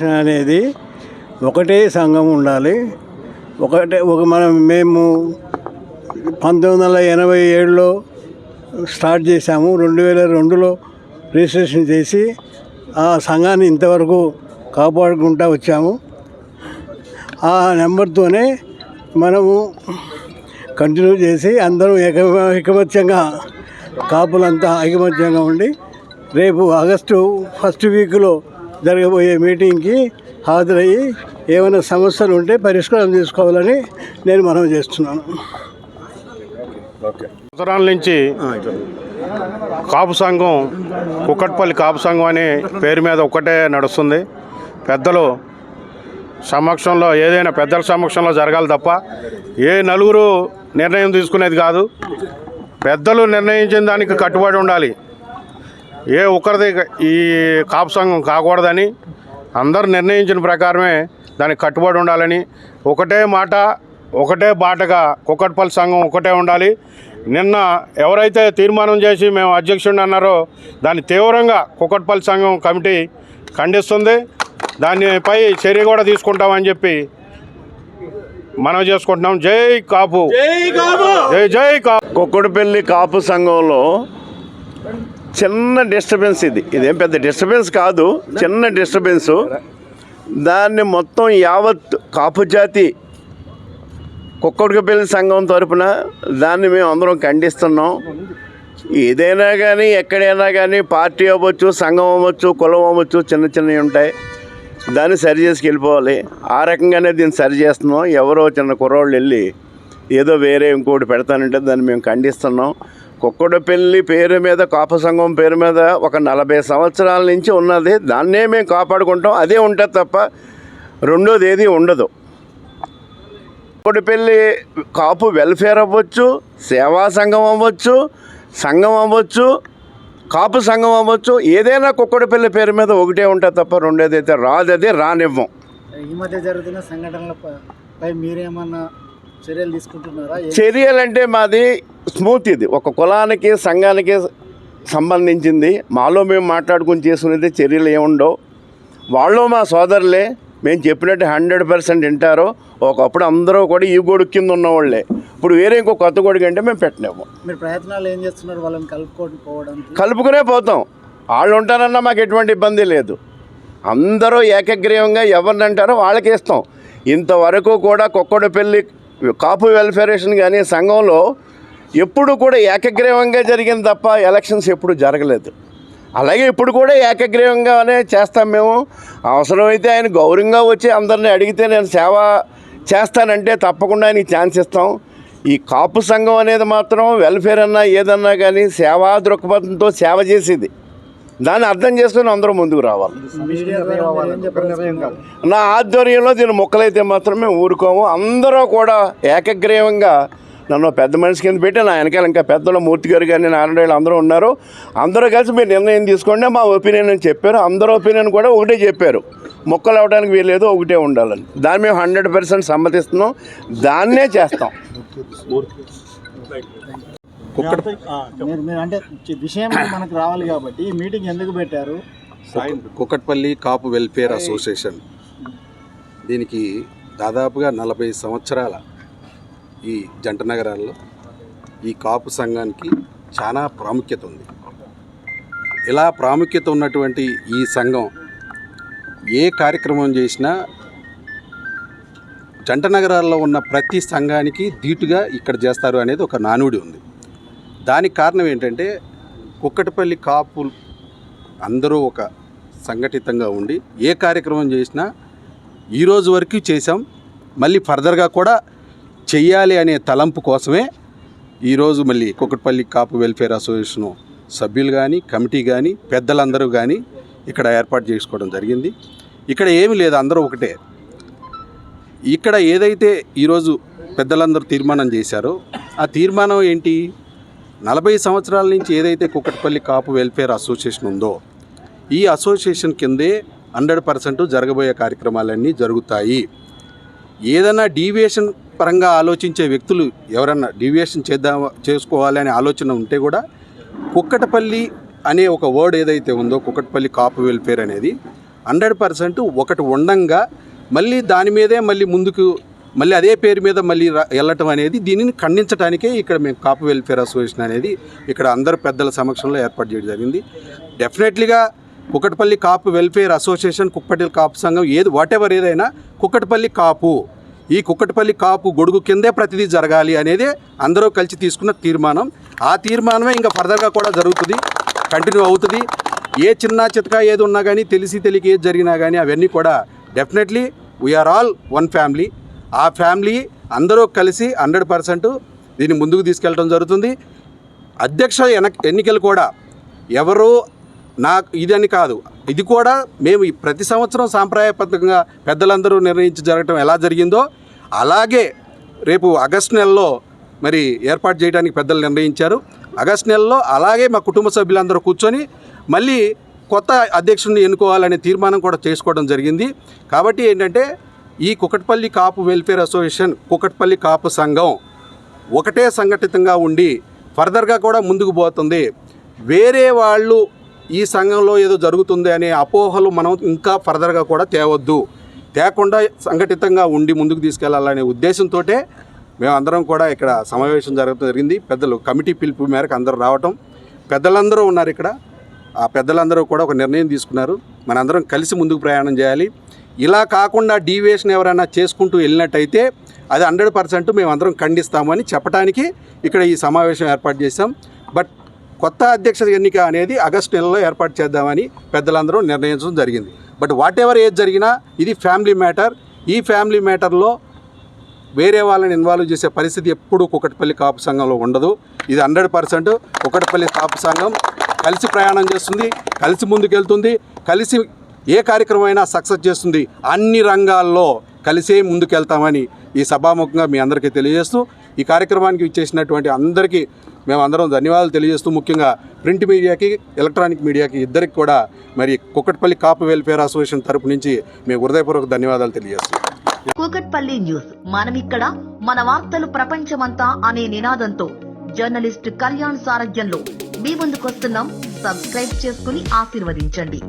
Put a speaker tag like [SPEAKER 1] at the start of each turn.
[SPEAKER 1] Registration అనేది ఒకటే సంఘం ఉండాలి. ఒకటే ఒక మనం మేము పంతొమ్మిది వందల ఎనభై ఏడులో స్టార్ట్ చేశాము. రెండు వేల రెండులో రిజిస్ట్రేషన్ చేసి ఆ సంఘాన్ని ఇంతవరకు కాపాడుకుంటూ వచ్చాము. ఆ నెంబర్తోనే మనము కంటిన్యూ చేసి అందరూ ఏక ఐకమత్యంగా కాపులంతా ఐకమత్యంగా ఉండి రేపు ఆగస్టు ఫస్ట్ వీక్లో జరగబోయే మీటింగ్కి హాజరయ్యి ఏమైనా సమస్యలు ఉంటే పరిష్కారం తీసుకోవాలని నేను మనవి చేస్తున్నాను.
[SPEAKER 2] సంవత్సరాల నుంచి కాపు సంఘం కుక్కట్పల్లి కాపు సంఘం అనే పేరు మీద ఒక్కటే నడుస్తుంది. పెద్దలు సమక్షంలో ఏదైనా పెద్దల సమక్షంలో జరగాలి తప్ప ఏ నలుగురు నిర్ణయం తీసుకునేది కాదు. పెద్దలు నిర్ణయించిన దానికి కట్టుబడి ఉండాలి. ఏ ఒక్కరిది ఈ కాపు సంఘం కాకూడదని అందరు నిర్ణయించిన ప్రకారమే దానికి కట్టుబడి ఉండాలని ఒకటే మాట ఒకటే బాటగా కుక్కట్పల్లి సంఘం ఒకటే ఉండాలి. నిన్న ఎవరైతే తీర్మానం చేసి మేము అధ్యక్షుడిని అన్నారో దాన్ని తీవ్రంగా కుక్కట్పల్లి సంఘం కమిటీ ఖండిస్తుంది. దానిపై చర్య కూడా తీసుకుంటామని చెప్పి మనం చేసుకుంటున్నాం. జై కాపు. జై జై కాపు.
[SPEAKER 3] కుక్కడపల్లి కాపు సంఘంలో చిన్న డిస్టర్బెన్స్ ఇది. ఇదేం పెద్ద డిస్టర్బెన్స్ కాదు చిన్న డిస్టర్బెన్స్ దాన్ని మొత్తం యావత్ కాపు జాతి కుక్కడికపల్లి సంఘం తరపున దాన్ని మేము అందరం ఖండిస్తున్నాం. ఏదైనా కానీ ఎక్కడైనా కానీ పార్టీ అవ్వచ్చు సంఘం అవ్వచ్చు కులం అవ్వచ్చు చిన్న చిన్నవి ఉంటాయి. దాన్ని సరి చేసుకెళ్ళిపోవాలి ఆ రకంగానే దీన్ని సరి చేస్తున్నాం. ఎవరో చిన్న కుర్రోళ్ళు వెళ్ళి ఏదో వేరే ఇంకోటి పెడతానంటే దాన్ని మేము ఖండిస్తున్నాం. కుక్కడపల్లి పేరు మీద కాపు సంఘం పేరు మీద ఒక నలభై సంవత్సరాల నుంచి ఉన్నది. దాన్నే మేము కాపాడుకుంటాం. అదే ఉంటుంది తప్ప రెండోది ఏది ఉండదు. కుక్కడపల్లి కాపు వెల్ఫేర్ అవ్వచ్చు సేవా సంఘం అవ్వచ్చు సంఘం అవ్వచ్చు కాపు సంఘం అవ్వచ్చు. ఏదైనా కుక్కడపల్లి పేరు మీద ఒకటే ఉంటుంది తప్ప రెండోది అయితే రాదు రానివ్వం.
[SPEAKER 4] ఈ మధ్య జరుగుతున్న సంఘటనలపై మీరేమన్నా చర్యలు తీసుకుంటున్నారా?
[SPEAKER 3] చర్యలంటే మాది స్మూత్ ఇది. ఒక కులానికి సంఘానికి సంబంధించింది. మాలో మేము మాట్లాడుకుని చేసుకునేది చర్యలు ఏముండవు. వాళ్ళు మా సోదరులే. మేము చెప్పినట్టు హండ్రెడ్ పర్సెంట్ వింటారు. ఒకప్పుడు అందరూ కూడా ఈ గొడుగు కింద ఉన్నవాళ్ళే. ఇప్పుడు వేరే ఇంకో కొత్త గొడుగు అంటే మేము పెట్టలేము.
[SPEAKER 4] మీరు ప్రయత్నాలు ఏం చేస్తున్నారు వాళ్ళని కలుపుకొని పోవడానికి?
[SPEAKER 3] కలుపుకునే పోతాం. వాళ్ళు ఉంటారన్నా మాకు ఎటువంటి ఇబ్బంది లేదు. అందరూ ఏకగ్రీవంగా ఎవరిని అంటారో వాళ్ళకి ఇస్తాం. ఇంతవరకు కూడా కుక్కడపల్లి కాపు వెల్ఫేరేషన్ కానీ సంఘంలో ఎప్పుడు కూడా ఏకగ్రీవంగా జరిగింది తప్ప ఎలక్షన్స్ ఎప్పుడు జరగలేదు. అలాగే ఇప్పుడు కూడా ఏకగ్రీవంగానే చేస్తాం మేము. అవసరమైతే ఆయన గౌరవంగా వచ్చి అందరిని అడిగితే నేను సేవ చేస్తానంటే తప్పకుండా ఆయనకి ఛాన్స్ ఇస్తాం. ఈ కాపు సంఘం అనేది మాత్రం వెల్ఫేర్ అన్నా ఏదన్నా కానీ సేవా దృక్పథంతో సేవ చేసేది. దాన్ని అర్థం చేసుకుని అందరూ ముందుకు రావాలి. నా ఆధ్వర్యంలో దీని మొక్కలైతే మాత్రమే ఊరుకోము. అందరూ కూడా ఏకగ్రీవంగా నన్ను పెద్ద మనిషి కింద పెట్టి నా వెనకాల ఇంకా పెద్దల మూర్తి గారు కానీ నారాయణ అందరూ ఉన్నారు. అందరూ కలిసి మీరు నిర్ణయం తీసుకోండి మా ఒపీనియన్ అని చెప్పారు. అందరూ ఒపీనియన్ కూడా ఒకటే చెప్పారు. మొక్కలు అవడానికి వీలేదు ఒకటే ఉండాలని. దాన్ని మేము హండ్రెడ్ పర్సెంట్ సమ్మతిస్తున్నాం. దాన్నే చేస్తాం.
[SPEAKER 4] మీరు మీరు అంటే విషయం మనకు రావాలి కాబట్టి ఈ మీటింగ్ ఎందుకు పెట్టారు?
[SPEAKER 5] Kukatpally Kapu welfare association. దీనికి దాదాపుగా నలభై సంవత్సరాల ఈ జంట నగరాల్లో ఈ కాపు సంఘానికి చాలా ప్రాముఖ్యత ఉంది. ఇలా ప్రాముఖ్యత ఉన్నటువంటి ఈ సంఘం ఏ కార్యక్రమం చేసినా జంట నగరాల్లో ఉన్న ప్రతి సంఘానికి ధీటుగా ఇక్కడ చేస్తారు అనేది ఒక నానుడి ఉంది. దానికి కారణం ఏంటంటే కుక్కటిపల్లి కాపు అందరూ ఒక సంఘటితంగా ఉండి ఏ కార్యక్రమం చేసినా ఈరోజు వరకు చేసాం మళ్ళీ ఫర్దర్గా కూడా చెయ్యాలి అనే తలంపు కోసమే ఈరోజు మళ్ళీ కుక్కటిపల్లి కాపు వెల్ఫేర్ అసోసియేషను సభ్యులు కానీ కమిటీ కానీ పెద్దలందరూ కానీ ఇక్కడ ఏర్పాటు చేసుకోవడం జరిగింది. ఇక్కడ ఏమీ లేదు అందరూ ఒకటే. ఇక్కడ ఏదైతే ఈరోజు పెద్దలందరూ తీర్మానం చేశారో ఆ తీర్మానం ఏంటి? నలభై సంవత్సరాల నుంచి ఏదైతే కుక్కటిపల్లి కాపు వెల్ఫేర్ అసోసియేషన్ ఉందో ఈ అసోసియేషన్ కిందే హండ్రెడ్ పర్సెంట్ జరగబోయే కార్యక్రమాలన్నీ జరుగుతాయి. ఏదైనా డీవియేషన్ పరంగా ఆలోచించే వ్యక్తులు ఎవరన్నా డీవియేషన్ చేద్దాం చేసుకోవాలనే ఆలోచన ఉంటే కూడా కుక్కటపల్లి అనే ఒక వర్డ్ ఏదైతే ఉందో కుక్కటపల్లి కాపు వెల్ఫేర్ అనేది హండ్రెడ్ పర్సెంట్ ఒకటి ఉండంగా మళ్ళీ దాని మీదే మళ్ళీ ముందుకు మళ్ళీ అదే పేరు మీద మళ్ళీ వెళ్ళటం అనేది దీనిని ఖండించడానికే ఇక్కడ మేము కాపు వెల్ఫేర్ అసోసియేషన్ అనేది ఇక్కడ అందరు పెద్దల సమక్షంలో ఏర్పాటు చేయడం జరిగింది. డెఫినెట్లీగా కుక్కటపల్లి కాపు వెల్ఫేర్ అసోసియేషన్ కుక్కటపల్లి కాపు సంఘం ఏది వాట్ ఎవర్ ఏదైనా కుక్కటపల్లి కాపు ఈ కుక్కటపల్లి కాపు గొడుగు కిందే ప్రతిదీ జరగాలి అనేది అందరూ కలిసి తీసుకున్న తీర్మానం. ఆ తీర్మానమే ఇంకా ఫర్దర్గా కూడా జరుగుతుంది కంటిన్యూ అవుతుంది. ఏ చిన్న చితక ఏది ఉన్నా కానీ తెలిసి తెలియక ఏది జరిగినా కానీ అవన్నీ కూడా definitely we're all one family ఆ ఫ్యామిలీ అందరూ కలిసి హండ్రెడ్ పర్సెంట్ దీన్ని ముందుకు తీసుకెళ్ళడం జరుగుతుంది. అధ్యక్ష ఎన ఎన్నికలు కూడా ఎవరు నాకు ఇదని కాదు. ఇది కూడా మేము ప్రతి సంవత్సరం సాంప్రదాయబద్ధంగా పెద్దలందరూ నిర్ణయించి జరగటం ఎలా జరిగిందో అలాగే రేపు ఆగస్టు నెలలో మరి ఏర్పాటు చేయడానికి పెద్దలు నిర్ణయించారు. ఆగస్టు నెలలో అలాగే మా కుటుంబ సభ్యులందరూ కూర్చొని మళ్ళీ కొత్త అధ్యక్షుడిని ఎన్నుకోవాలనే తీర్మానం కూడా చేసుకోవడం జరిగింది. కాబట్టి ఏంటంటే ఈ కుకట్పల్లి కాపు వెల్ఫేర్ అసోసియేషన్ కుకట్పల్లి కాపు సంఘం ఒకటే సంఘటితంగా ఉండి ఫర్దర్గా కూడా ముందుకు పోతుంది. వేరే వాళ్ళు ఈ సంఘంలో ఏదో జరుగుతుంది అనే అపోహలు మనం ఇంకా ఫర్దర్గా కూడా తేవద్దు. తేకుండా సంఘటితంగా ఉండి ముందుకు తీసుకెళ్ళాలనే ఉద్దేశంతో మేమందరం కూడా ఇక్కడ సమావేశం జరగడం జరిగింది. పెద్దలు కమిటీ పిలుపు మేరకు అందరూ రావటం. పెద్దలందరూ ఉన్నారు ఇక్కడ. ఆ పెద్దలందరూ కూడా ఒక నిర్ణయం తీసుకున్నారు. మనందరం కలిసి ముందుకు ప్రయాణం చేయాలి. ఇలా కాకుండా డీవియేషన్ ఎవరైనా చేసుకుంటూ వెళ్ళినట్టయితే అది హండ్రెడ్ పర్సెంట్ మేమందరం ఖండిస్తామని చెప్పడానికి ఇక్కడ ఈ సమావేశం ఏర్పాటు చేశాం. బట్ కొత్త అధ్యక్ష ఎన్నిక అనేది ఆగస్టు నెలలో ఏర్పాటు చేద్దామని పెద్దలందరూ నిర్ణయించడం జరిగింది. బట్ వాట్ ఎవర్ ఏది జరిగినా ఇది ఫ్యామిలీ మ్యాటర్. ఈ ఫ్యామిలీ మ్యాటర్లో వేరే వాళ్ళని ఇన్వాల్వ్ చేసే పరిస్థితి ఎప్పుడూ కుకట్పల్లి కాపు సంఘంలో ఉండదు. ఇది హండ్రెడ్ పర్సెంట్ కుకట్పల్లి కాపు సంఘం కలిసి ప్రయాణం చేస్తుంది కలిసి ముందుకెళ్తుంది కలిసి ఏ కార్యక్రమం అయినా సక్సెస్ చేస్తుంది అన్ని రంగాల్లో కలిసే ముందుకెళ్తామని ఈ సభాముఖంగా మీ అందరికీ తెలియజేస్తూ ఈ కార్యక్రమానికి ఇచ్చేసినటువంటి అందరికీ మేము అందరం ధన్యవాదాలు తెలియజేస్తూ ముఖ్యంగా ప్రింట్ మీడియాకి ఎలక్ట్రానిక్ మీడియాకి ఇద్దరికి కూడా మరి కుక్కట్పల్లి కాపు వెల్ఫేర్ అసోసియేషన్ తరపు నుంచి మేము హృదయపూర్వక ధన్యవాదాలు తెలియజేస్తున్నాం
[SPEAKER 6] కూకట్పల్లి న్యూస్. మనమిక్కడ మన వార్తలు ప్రపంచమంతా అనే నినాదంతో జర్నలిస్ట్ కళ్యాణ్ సారథ్యంలో మీ ముందుకొస్తున్నాం. సబ్స్క్రైబ్ చేసుకుని ఆశీర్వదించండి.